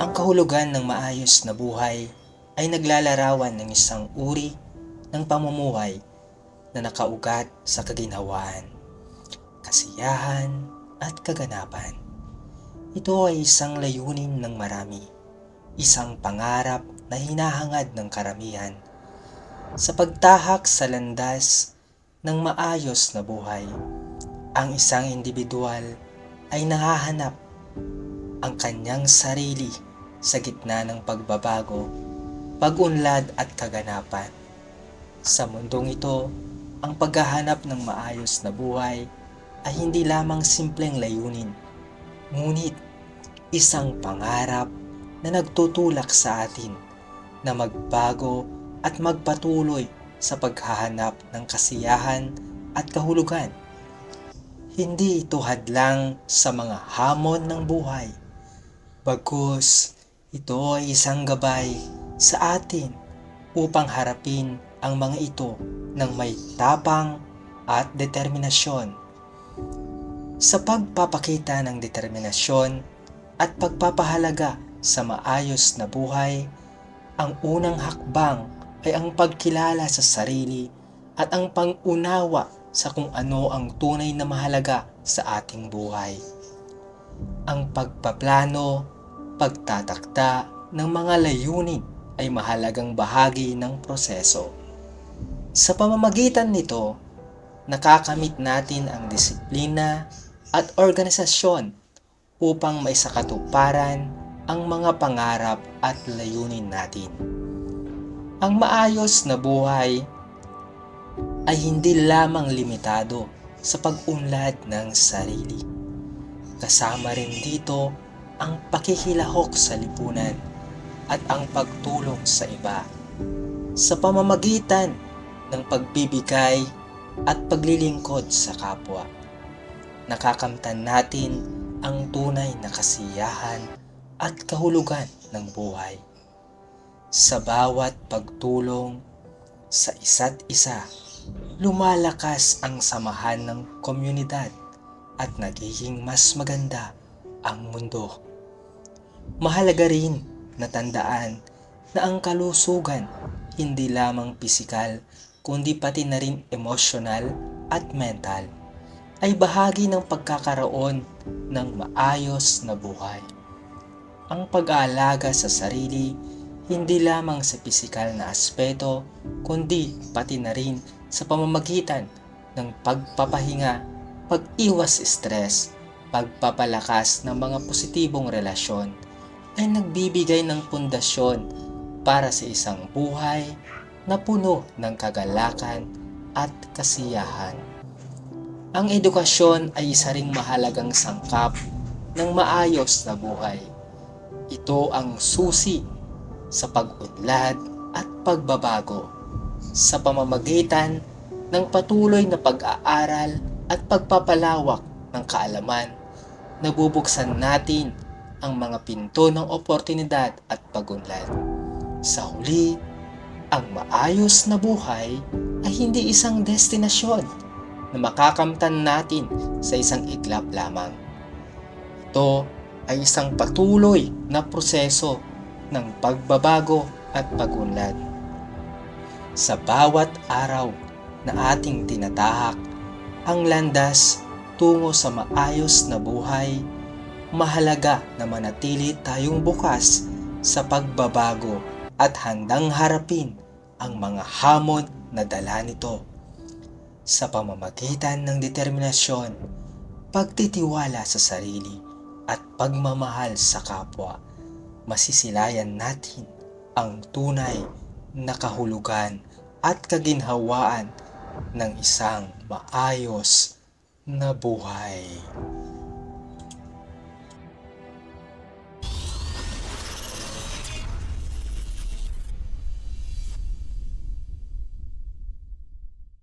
Ang kahulugan ng maayos na buhay ay naglalarawan ng isang uri ng pamumuhay na nakaugat sa kaginhawaan, kasiyahan at kaganapan. Ito ay isang layunin ng marami, isang pangarap na hinahangad ng karamihan. Sa pagtahak sa landas ng maayos na buhay, ang isang individual ay nahahanap ang kanyang sarili sa gitna ng pagbabago, pag-unlad at kaganapan. Sa mundong ito, ang paghahanap ng maayos na buhay ay hindi lamang simpleng layunin, ngunit isang pangarap na nagtutulak sa atin na magbago at magpatuloy sa paghahanap ng kasiyahan at kahulugan. Hindi ito hadlang sa mga hamon ng buhay. Bagkus, ito ay isang gabay sa atin upang harapin ang mga ito ng may tapang at determinasyon. Sa pagpapakita ng determinasyon at pagpapahalaga sa maayos na buhay, ang unang hakbang ay ang pagkilala sa sarili at ang pangunawa sa kung ano ang tunay na mahalaga sa ating buhay. Ang pagpaplano, pagtatakda ng mga layunin ay mahalagang bahagi ng proseso. Sa pamamagitan nito, nakakamit natin ang disiplina at organisasyon upang maisakatuparan ang mga pangarap at layunin natin. Ang maayos na buhay ay hindi lamang limitado sa pag-unlad ng sarili. Kasama rin dito ang pakikilahok sa lipunan at ang pagtulong sa iba sa pamamagitan ng pagbibigay at paglilingkod sa kapwa. Nakakamtan natin ang tunay na kasiyahan at kahulugan ng buhay. Sa bawat pagtulong sa isa't isa, lumalakas ang samahan ng komunidad at nagiging mas maganda ang mundo. Mahalaga rin na tandaan na ang kalusugan hindi lamang pisikal kundi pati na rin emosyonal at mental ay bahagi ng pagkakaroon ng maayos na buhay. Ang pag-aalaga sa sarili hindi lamang sa pisikal na aspeto kundi pati na rin sa pamamagitan ng pagpapahinga, pag-iwas stress, pagpapalakas ng mga positibong relasyon ay nagbibigay ng pundasyon para sa isang buhay na puno ng kagalakan at kasiyahan. Ang edukasyon ay isa ring mahalagang sangkap ng maayos na buhay. Ito ang susi sa pag-unlad at pagbabago sa pamamagitan ng patuloy na pag-aaral at pagpapalawak ng kaalaman. Nabubuksan natin ang mga pinto ng oportunidad at pagunlad. Sa huli, ang maayos na buhay ay hindi isang destinasyon na makakamtan natin sa isang iglap lamang. Ito ay isang patuloy na proseso ng pagbabago at pagunlad. Sa bawat araw na ating tinatahak ang landas tungo sa maayos na buhay, mahalaga na manatili tayong bukas sa pagbabago at handang harapin ang mga hamon na dala nito. Sa pamamagitan ng determinasyon, pagtitiwala sa sarili at pagmamahal sa kapwa, masisilayan natin ang tunay na kahulugan at kaginhawaan ng isang maayos na buhay.